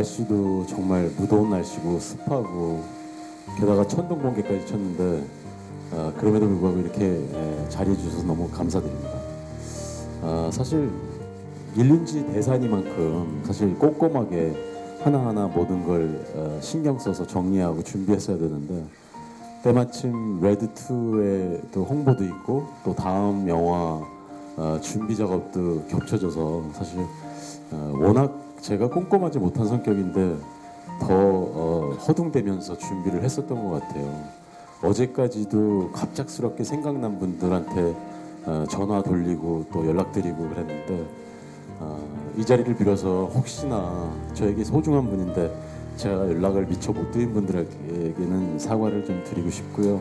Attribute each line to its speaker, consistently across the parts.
Speaker 1: 날씨도 정말 무더운 날씨고 습하고 게다가 천둥 번개까지 쳤는데 어, 그럼에도 불구하고 이렇게 예, 자리해 주셔서 너무 감사드립니다. 아, 사실 일륜지 대사니만큼 사실 꼼꼼하게 하나하나 모든 걸 어, 신경 써서 정리하고 준비했어야 되는데 때마침 레드 2의 또 홍보도 있고 또 다음 영화 어, 준비 작업도 겹쳐져서 사실 어, 워낙 제가 꼼꼼하지 못한 성격인데 더 어, 허둥대면서 준비를 했었던 것 같아요. 어제까지도 갑작스럽게 생각난 분들한테 어, 전화 돌리고 또 연락드리고 그랬는데 어, 이 자리를 빌어서 혹시나 저에게 소중한 분인데 제가 연락을 미처 못 드린 분들에게는 사과를 좀 드리고 싶고요.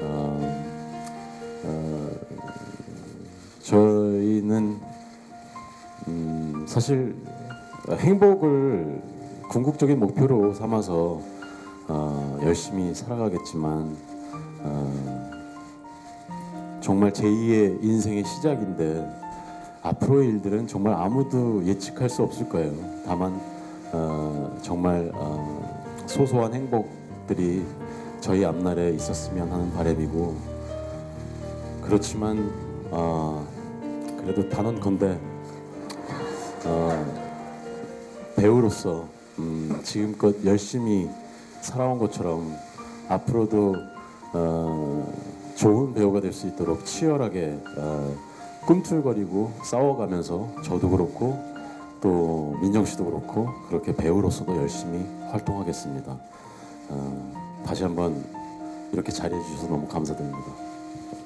Speaker 1: 어, 어, 저희는 음, 사실 행복을 궁극적인 목표로 삼아서 어, 열심히 살아가겠지만 어, 정말 제2의 인생의 시작인데 앞으로의 일들은 정말 아무도 예측할 수 없을 거예요. 다만 어, 정말 어, 소소한 행복들이 저희 앞날에 있었으면 하는 바람이고 그렇지만 어, 그래도 단언컨대 어, 배우로서 음, 지금껏 열심히 살아온 것처럼 앞으로도 어, 좋은 배우가 될 수 있도록 치열하게 어, 꿈틀거리고 싸워가면서 저도 그렇고 또 민정 씨도 그렇고 그렇게 배우로서도 열심히 활동하겠습니다. 어, 다시 한번 이렇게 자리해 주셔서 너무 감사드립니다.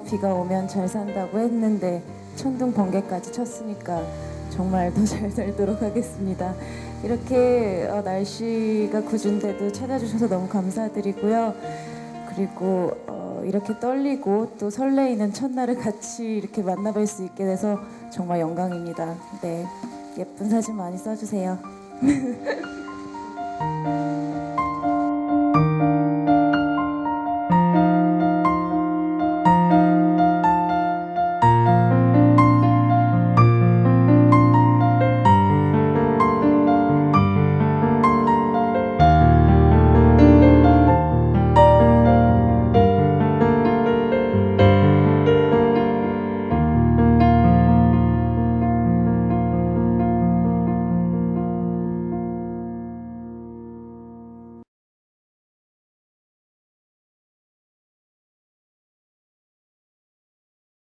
Speaker 2: 비가 오면 잘 산다고 했는데 천둥 번개까지 쳤으니까 정말 더 잘 살도록 하겠습니다. 이렇게 어, 날씨가 궂은데도 찾아주셔서 너무 감사드리고요. 그리고 어, 이렇게 떨리고 또 설레이는 첫날을 같이 이렇게 만나뵐 수 있게 돼서 정말 영광입니다. 네, 예쁜 사진 많이 써주세요.